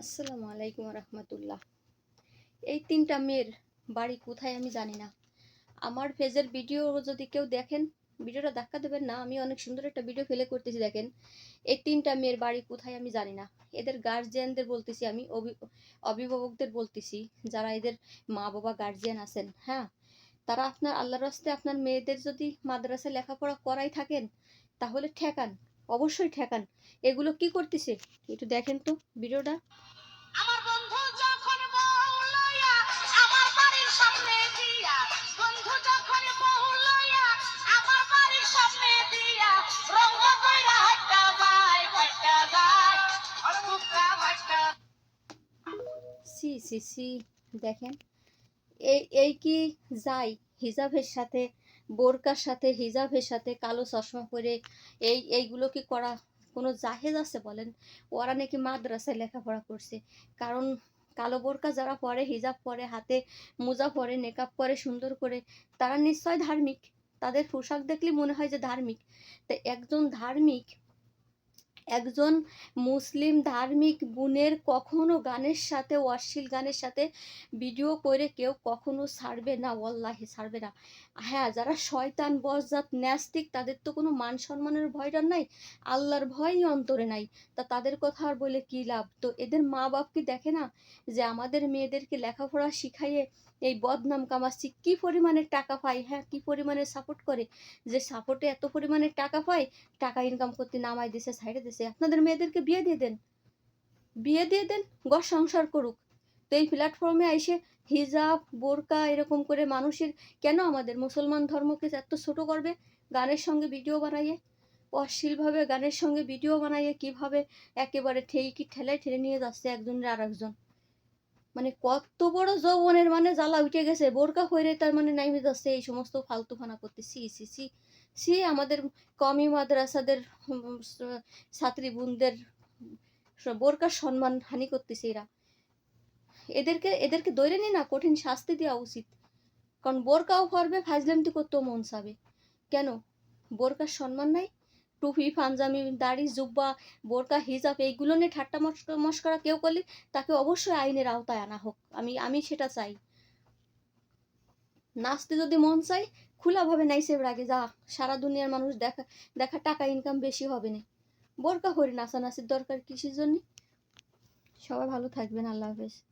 আসসালামু আলাইকুম রহমতুল্লাহ। এই তিনটা মেয়ের বাড়ি কোথায় আমি জানি না। আমার পেজের ভিডিও যদি কেউ দেখেন, ভিডিওটা ধাক্কা দেবেন না, আমি অনেক সুন্দর একটা ভিডিও ফেলে করতেছি দেখেন। এই তিনটা মেয়ের বাড়ি কোথায় আমি জানি না। এদের গার্জিয়ানদের বলতেছি আমি, অভি- অভিভাবকদের বলতেছি, যারা এদের মা বাবা গার্জিয়ান আছেন হ্যাঁ? তারা আপনার আল্লাহর রাস্তে আপনার মেয়েদের যদি মাদ্রাসায় লেখাপড়া করাই থাকেন, তাহলে ঠেকান। অবশ্যই ঠেকান। এগুলো কি করতেছে? একটু দেখেন তো ভিডিওটা। আমার বন্ধু যখন আমার বাড়ির সামনে দিয়া বন্ধু যখন আমার বাড়ির সামনে দিয়া রঙ্গ কইরা হাট্টা বাই হাট্টা যায় আর মুক্তা হাট্টা সি সি সি দেখেন। এই এই কি যাই হিজাবের সাথে বোরকার সাথে, হিজাবের সাথে, কালো চশমা পরে, এই, এইগুলো কি করা কোনো জাহেজ আছে বলেন? ওরা নাকি মাদ্রাসায় লেখাপড়া করছে। কারণ কালো বোরকা যারা পরে, হিজাব পরে, হাতে মোজা পরে মেকআপ করে সুন্দর করে, তারা নিশ্চয় ধার্মিক। তাদের পোশাক দেখলে মনে হয় যে ধার্মিক। তা একজন ধার্মিক একজন মুসলিম ধার্মিক বোনের কখনো গানের সাথে, অশ্লীল গানের সাথে ভিডিও করে কেউ কখনো ছাড়বে না, ওয়াল্লাহি ছাড়বে না। হ্যাঁ যারা শয়তান বসজাত ন্যাস্তিক, তাদের তো কোনো মান সম্মানের ভয়টা নাই, আল্লাহর ভয়ই অন্তরে নাই। তা তাদের কথা আর বলে কী লাভ? তো এদের মা বাপ কি দেখে না যে আমাদের মেয়েদেরকে লেখাপড়া শিখাইয়ে এই বদনাম কামাচ্ছি? কি পরিমাণে টাকা পায়? হ্যাঁ কি পরিমাণে সাপোর্ট করে? যে সাপোর্টে এত পরিমাণে টাকা পায়, টাকা ইনকাম করতে নামাই দিছে সাইডে দিছে। আপনাদের মেয়েদেরকে বিয়ে দিয়ে দেন। বিয়ে দিয়ে দেন, ঘর সংসার করুক। তো এই প্ল্যাটফর্মে এসে হিজাব, বোরকা এরকম করে মানুষের, কেন আমাদের মুসলমান ধর্মকে এত ছোট করবে? গানের সঙ্গে ভিডিও বানাইয়ে, অশ্লীলভাবে গানের সঙ্গে ভিডিও বানাইয়ে কীভাবে একেবারে ঠেইকি ঠেলায় ঠেলে নিয়ে যাচ্ছে একজনের আর একজন মানে কত বড় যৌবনের মানে জ্বালা উঠে গেছে। বোরকা হয়ে তার মানে নাইমে যাচ্ছে, এই সমস্ত ফালতু ফানা করতে। সি সি সি সি আমাদের কমি মাদ্রাসাদের ছাত্রী বোনদের বোরকার সম্মান হানি করতেছে এরা। এদেরকে এদেরকে দৈরে নি না, কঠিন শাস্তি দেওয়া উচিত। কারণ বোরকাও করবে ফাজলামতি করতেও মন চাবে। কেন? বোরকার সম্মান নাই টুপি পাঞ্জামি দাড়ি, জুব্বা, বোরকা, হিজাব এইগুলো নিয়ে ঠাট্টা মস্ক- মস্করা কেউ করলে তাকে অবশ্যই আইনের আওতায় আনা হোক। আমি আমি সেটা চাই। নাচতে যদি মন চাই খোলাভাবে নাইসে রাগে যা, সারা দুনিয়ার মানুষ দেখা দেখা টাকা ইনকাম বেশি হবে না। বোরকা করে নাচানাচির দরকার কিসের জন্য? সবাই ভালো থাকবেন, আল্লাহ হাফেজ।